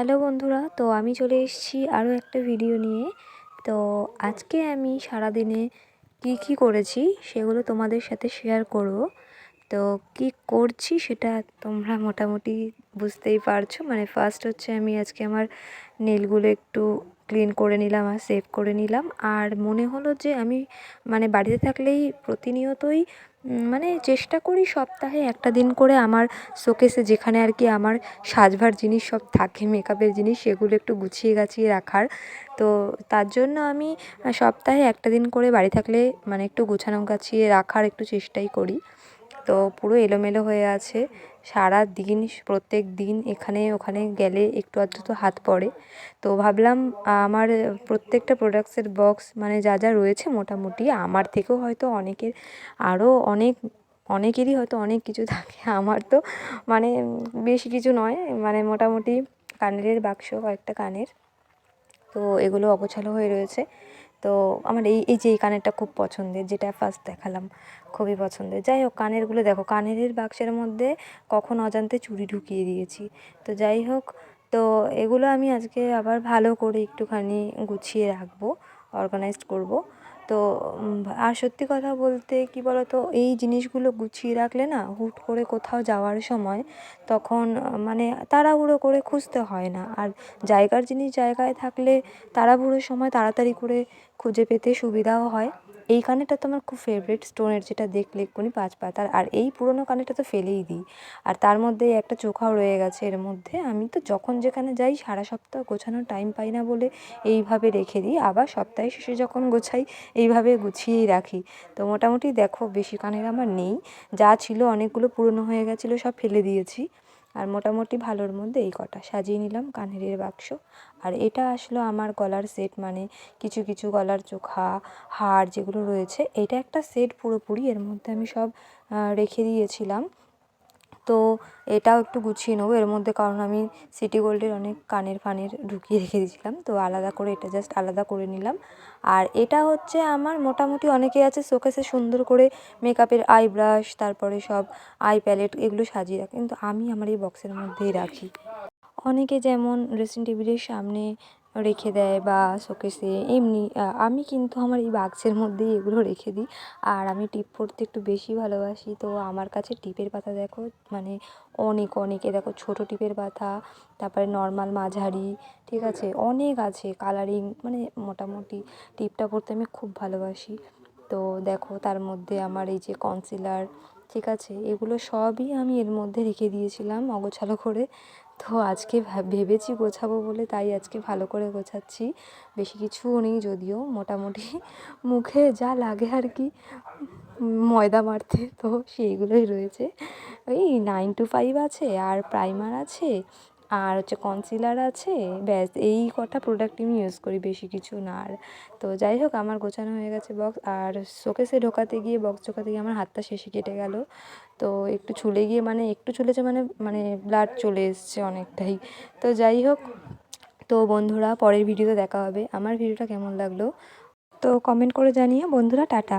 Hello বন্ধুরা, তো আমি চলে এসেছি আরও একটা ভিডিও নিয়ে। তো আজকে আমি সারাদিনে কি কি করেছি সেগুলো তোমাদের সাথে শেয়ার করব। তো কি করছি সেটা তোমরা মোটামুটি বুঝতেই পারছ। মানে ফার্স্ট হচ্ছে আমি আজকে আমার নেলগুলো একটু ক্লিন করে নিলাম আর সেভ করে নিলাম। আর মনে হলো যে আমি মানে বাড়িতে থাকলেই প্রতিনিয়তই মানে চেষ্টা করি সপ্তাহে একটা দিন করে আমার শোকেসে যেখানে আর কি আমার সাজবার জিনিস সব থাকে মেকআপের জিনিস, সেগুলো একটু গুছিয়ে গাছিয়ে রাখার। তো তার জন্য আমি সপ্তাহে একটা দিন করে বাড়ি থাকলে মানে একটু গুছানো গাছিয়ে রাখার একটু চেষ্টাই করি। তো পুরো এলোমেলো হয়ে আছে। সারা দিন, প্রত্যেক দিন এখানে, ওখানে গেলে একটু আধটু তো হাত পড়ে। তো ভাবলাম, আমার প্রত্যেকটা প্রোডাক্টসের বক্স মানে যা যা রয়েছে মোটামুটি, আমার থেকেও হয়তো অনেকের আরও অনেক, অনেকেরই হয়তো অনেক কিছু থাকে। আমার তো মানে বেশি কিছু নয় মানে মোটামুটি কানের বাক্স, কয়েকটা কানের। তো এগুলো অগোছালো হয়ে রয়েছে। তো আমার এই এই যে এই কানেরটা খুব পছন্দের, যেটা ফার্স্ট দেখালাম, খুবই পছন্দের। যাই হোক, কানেরগুলো দেখো কানের বাক্সের মধ্যে কখন অজান্তে চুরি ঢুকিয়ে দিয়েছি। তো যাই হোক, তো এগুলো আমি আজকে আবার ভালো করে একটুখানি গুছিয়ে রাখব অর্গানাইজড করব। তো আর সত্যি কথা বলতে কি বলতো, এই জিনিসগুলো গুছিয়ে রাখলে না, হুট করে কোথাও যাওয়ার সময় তখন মানে তাড়াহুড়ো করে খুঁজতে হয় না। আর জায়গার জিনিস জায়গায় থাকলে তাড়াহুড়োর সময় তাড়াতাড়ি করে খুঁজে পেতে সুবিধাও হয়। এই কানেরটা তো আমার খুব ফেভারিট স্টোনের যেটা দেখলে এক্ষুনি পাঁচ পাতার আর এই পুরোনো কানেরটা তো ফেলেই দিই। আর তার মধ্যে একটা চোখাও রয়ে গেছে এর মধ্যে। আমি তো যখন যেখানে যাই, সারা সপ্তাহ গোছানোর টাইম পাই না বলে এইভাবে রেখে দিই। আবার সপ্তাহে শেষে যখন গোছাই, এইভাবে গুছিয়েই রাখি। তো মোটামুটি দেখো, বেশি কানের আমার নেই। যা ছিল অনেকগুলো পুরনো হয়ে গেছিল, সব ফেলে দিয়েছি। আর মোটামুটি ভালোর মধ্যে এই কটা। সাজিয়ে নিলাম কানেরের বাক্স। আর এটা আসলো আমার গলার সেট মানে কিছু কিছু গলার চোখা, হার যেগুলো রয়েছে, এটা একটা সেট পুরোপুরি। এর মধ্যে আমি সব রেখে দিয়েছিলাম। তো এটাও একটু গুছিয়ে নেব। এর মধ্যে কারণ আমি সিটি গোল্ডের অনেক কানের ফানের ঢুকিয়ে রেখে দিয়েছিলাম, তো আলাদা করে এটা জাস্ট আলাদা করে নিলাম। আর এটা হচ্ছে আমার মোটামুটি অনেকে আছে শোকেসে সুন্দর করে মেকআপের আই ব্রাশ তারপরে সব আই প্যালেট এগুলো সাজিয়ে রাখে। কিন্তু আমি আমার এই বক্সের মধ্যেই রাখি। অনেকে যেমন ড্রেসিং টেবিলের সামনে রেখে দেয় বা শোকেসে। এমনি আমি কিন্তু আমার এই বাক্সের মধ্যেই এগুলো রেখে দিই। আর আমি টিপ পরতে একটু বেশি ভালোবাসি। তো আমার কাছে টিপের পাতা দেখো মানে অনেক অনেক। এ দেখো, ছোটো টিপের পাতা, তারপরে নর্মাল মাঝারি, ঠিক আছে? অনেক আছে। কালারিং মানে মোটামুটি টিপটা পরতে আমি খুব ভালোবাসি। তো দেখো, তার মধ্যে আমার এই যে কনসিলার ঠিক আছে, এগুলো সবই আমি এর মধ্যে রেখে দিয়েছিলাম অগোছালো করে। তো আজকে ভেবেছি গোছাবো বলে, তাই আজকে ভালো করে গোছাচ্ছি। বেশি কিছুও নেই যদিও, মোটামুটি মুখে যা লাগে আর কি, ময়দা মারতে, তো সেইগুলোই রয়েছে। ওই নাইন টু ফাইভ আছে, আর প্রাইমার আছে আর হচ্ছে কনসিলার আছে, ব্যাস, এই কটা প্রোডাক্ট আমি ইউজ করি, বেশি কিছু না আর। তো যাই হোক, আমার গোছানো হয়ে গেছে বক্স আর শোকেসে ঢোকাতে গিয়ে বক্স ঢোকাতে গিয়ে আমার হাতটা শেষে কেটে গেল। তো একটু ছুলে গিয়ে মানে একটু ছুলেছে মানে মানে ব্লাড চলে এসছে অনেকটাই। তো যাই হোক, তো বন্ধুরা, পরের ভিডিওতে দেখা হবে। আমার ভিডিওটা কেমন লাগল? তো কমেন্ট করে জানিয়ে বন্ধুরা, টাটা।